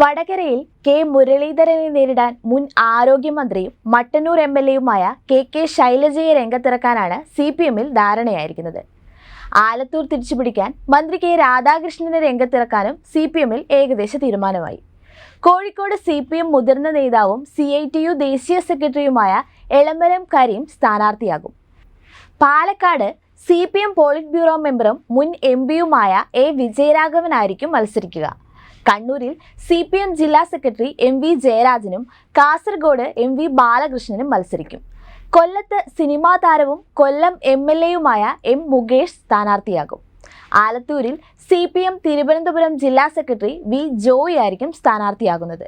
വടകരയിൽ കെ മുരളീധരനെ നേരിടാൻ മുൻ ആരോഗ്യമന്ത്രിയും മട്ടന്നൂർ എം എൽ എയുമായ കെ കെ ശൈലജയെ രംഗത്തിറക്കാനാണ് സി പി എമ്മിൽ ധാരണയായിരിക്കുന്നത്. ആലത്തൂർ തിരിച്ചുപിടിക്കാൻ മന്ത്രി കെ രാധാകൃഷ്ണനെ രംഗത്തിറക്കാനും സി പി എമ്മിൽ ഏകദേശ തീരുമാനമായി. കോഴിക്കോട് സി പി എം മുതിർന്ന നേതാവും സി ഐ ടി യു ദേശീയ സെക്രട്ടറിയുമായ Elamaram Kareem സ്ഥാനാർത്ഥിയാകും. Palakkad C P M polit bureau മെമ്പറും മുൻ എം പിയുമായ എ വിജയരാഘവനായിരിക്കും മത്സരിക്കുക. കണ്ണൂരിൽ സി പി എം ജില്ലാ സെക്രട്ടറി എം വി ജയരാജനും കാസർഗോഡ് എം വി ബാലകൃഷ്ണനും മത്സരിക്കും. കൊല്ലത്ത് സിനിമാ താരവും കൊല്ലം എം എൽ എയുമായ എം മുകേഷ് സ്ഥാനാർത്ഥിയാകും. ആലത്തൂരിൽ സി പി എം തിരുവനന്തപുരം ജില്ലാ സെക്രട്ടറി വി ജോയി ആയിരിക്കും സ്ഥാനാർത്ഥിയാകുന്നത്.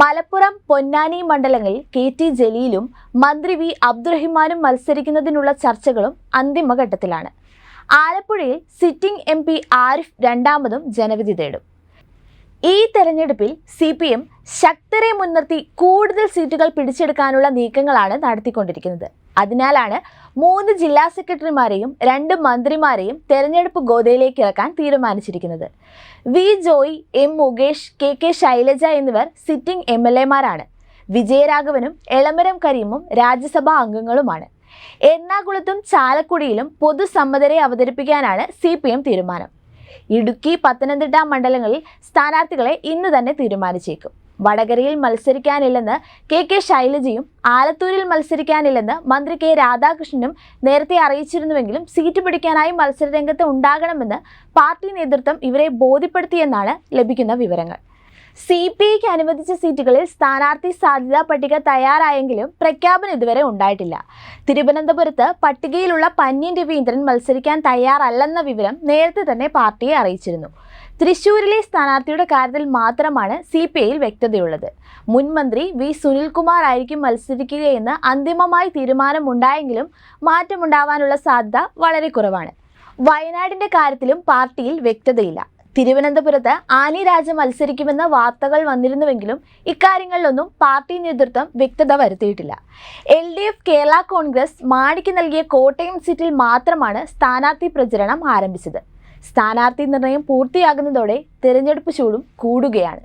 മലപ്പുറം പൊന്നാനി മണ്ഡലങ്ങളിൽ കെ ടി ജലീലും മന്ത്രി വി അബ്ദുറഹിമാനും മത്സരിക്കുന്നതിനുള്ള ചർച്ചകളും അന്തിമഘട്ടത്തിലാണ്. ആലപ്പുഴയിൽ സിറ്റിംഗ് എം പി ആരിഫ് രണ്ടാമതും ജനവിധി തേടും. ഈ തെരഞ്ഞെടുപ്പിൽ സി പി എം ശക്തരെ മുൻനിർത്തി കൂടുതൽ സീറ്റുകൾ പിടിച്ചെടുക്കാനുള്ള നീക്കങ്ങളാണ് നടത്തിക്കൊണ്ടിരിക്കുന്നത്. അതിനാലാണ് മൂന്ന് ജില്ലാ സെക്രട്ടറിമാരെയും രണ്ട് മന്ത്രിമാരെയും തെരഞ്ഞെടുപ്പ് ഗോതയിലേക്ക് ഇറക്കാൻ തീരുമാനിച്ചിരിക്കുന്നത്. V Joy M Mukesh K K Shailaja എന്നിവർ സിറ്റിംഗ് എം എൽ എമാരാണ്. വിജയരാഘവനും എളമരം കരീമും രാജ്യസഭാ അംഗങ്ങളുമാണ്. എറണാകുളത്തും ചാലക്കുടിയിലും പൊതുസമ്മതരെ അവതരിപ്പിക്കാനാണ് സി തീരുമാനം. ഇടുക്കി പത്തനംതിട്ട മണ്ഡലങ്ങളിൽ സ്ഥാനാർത്ഥികളെ ഇന്ന് തന്നെ തീരുമാനിച്ചേക്കും. വടകരയിൽ മത്സരിക്കാനില്ലെന്ന് കെ കെ ശൈലജയും ആലത്തൂരിൽ മത്സരിക്കാനില്ലെന്ന് മന്ത്രി കെ രാധാകൃഷ്ണനും നേരത്തെ അറിയിച്ചിരുന്നുവെങ്കിലും സീറ്റ് പിടിക്കാനായി മത്സരരംഗത്ത് ഉണ്ടാകണമെന്ന് പാർട്ടി നേതൃത്വം ഇവരെ ബോധ്യപ്പെടുത്തിയെന്നാണ് ലഭിക്കുന്ന വിവരങ്ങൾ. സി പി ഐക്ക് അനുവദിച്ച സീറ്റുകളിൽ സ്ഥാനാർത്ഥി സാധ്യതാ പട്ടിക തയ്യാറായെങ്കിലും പ്രഖ്യാപനം ഇതുവരെ ഉണ്ടായിട്ടില്ല. തിരുവനന്തപുരത്ത് പട്ടികയിലുള്ള പന്ന്യൻ രവീന്ദ്രൻ മത്സരിക്കാൻ തയ്യാറല്ലെന്ന വിവരം നേരത്തെ തന്നെ പാർട്ടിയെ അറിയിച്ചിരുന്നു. തൃശൂരിലെ സ്ഥാനാർത്ഥിയുടെ കാര്യത്തിൽ മാത്രമാണ് സി പി ഐയിൽ വ്യക്തതയുള്ളത്. മുൻ മന്ത്രി വി സുനിൽകുമാർ ആയിരിക്കും മത്സരിക്കുകയെന്ന് അന്തിമമായി തീരുമാനമുണ്ടായെങ്കിലും മാറ്റമുണ്ടാവാനുള്ള സാധ്യത വളരെ കുറവാണ്. വയനാടിന്റെ കാര്യത്തിലും പാർട്ടിയിൽ വ്യക്തതയില്ല. തിരുവനന്തപുരത്ത് ആനി രാജ മത്സരിക്കുമെന്ന വാർത്തകൾ വന്നിരുന്നുവെങ്കിലും ഇക്കാര്യങ്ങളിലൊന്നും പാർട്ടി നേതൃത്വം വ്യക്തത വരുത്തിയിട്ടില്ല. L D F Kerala Congress മാണിക്ക് നൽകിയ കോട്ടയം സീറ്റിൽ മാത്രമാണ് സ്ഥാനാർത്ഥി പ്രചരണം ആരംഭിച്ചത്. സ്ഥാനാർത്ഥി നിർണയം പൂർത്തിയാകുന്നതോടെ തിരഞ്ഞെടുപ്പ് ചൂടും കൂടുകയാണ്.